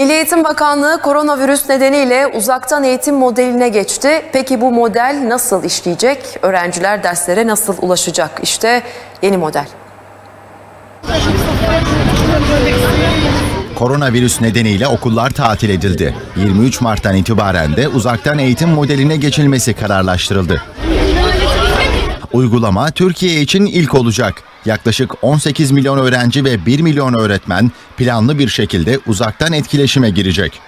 Milli Eğitim Bakanlığı koronavirüs nedeniyle uzaktan eğitim modeline geçti. Peki bu model nasıl işleyecek? Öğrenciler derslere nasıl ulaşacak? İşte yeni model. Koronavirüs nedeniyle okullar tatil edildi. 23 Mart'tan itibaren de uzaktan eğitim modeline geçilmesi kararlaştırıldı. Uygulama Türkiye için ilk olacak. Yaklaşık 18 milyon öğrenci ve 1 milyon öğretmen planlı bir şekilde uzaktan etkileşime girecek.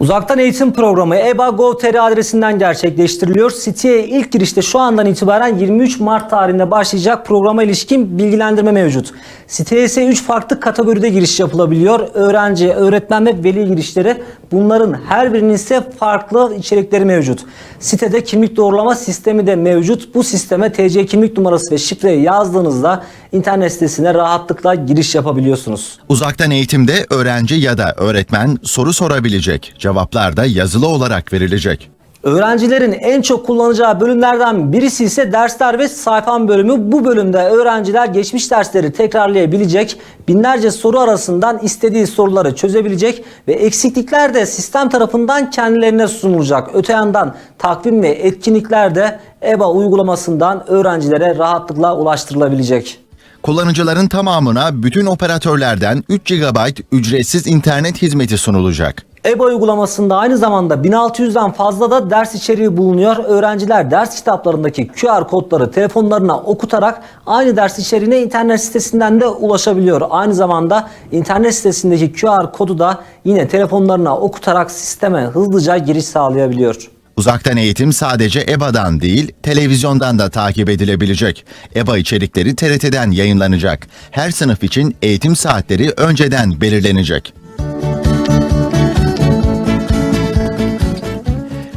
Uzaktan eğitim programı EBA.gov.tr adresinden gerçekleştiriliyor. Siteye ilk girişte şu andan itibaren 23 Mart tarihinde başlayacak programa ilişkin bilgilendirme mevcut. Siteye ise 3 farklı kategoride giriş yapılabiliyor. Öğrenci, öğretmen ve veli girişleri. Bunların her birinin ise farklı içerikleri mevcut. Sitede kimlik doğrulama sistemi de mevcut. Bu sisteme TC kimlik numarası ve şifreyi yazdığınızda internet sitesine rahatlıkla giriş yapabiliyorsunuz. Uzaktan eğitimde öğrenci ya da öğretmen soru sorabilecek. Cevaplar da yazılı olarak verilecek. Öğrencilerin en çok kullanacağı bölümlerden birisi ise dersler ve sayfam bölümü. Bu bölümde öğrenciler geçmiş dersleri tekrarlayabilecek, binlerce soru arasından istediği soruları çözebilecek ve eksiklikler de sistem tarafından kendilerine sunulacak. Öte yandan takvim ve etkinlikler de EBA uygulamasından öğrencilere rahatlıkla ulaştırılabilecek. Kullanıcıların tamamına bütün operatörlerden 3 GB ücretsiz internet hizmeti sunulacak. EBA uygulamasında aynı zamanda 1600'den fazla da ders içeriği bulunuyor. Öğrenciler ders kitaplarındaki QR kodları telefonlarına okutarak aynı ders içeriğine internet sitesinden de ulaşabiliyor. Aynı zamanda internet sitesindeki QR kodu da yine telefonlarına okutarak sisteme hızlıca giriş sağlayabiliyor. Uzaktan eğitim sadece EBA'dan değil, televizyondan da takip edilebilecek. EBA içerikleri TRT'den yayınlanacak. Her sınıf için eğitim saatleri önceden belirlenecek.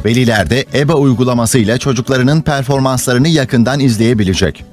Veliler de EBA uygulamasıyla çocuklarının performanslarını yakından izleyebilecek.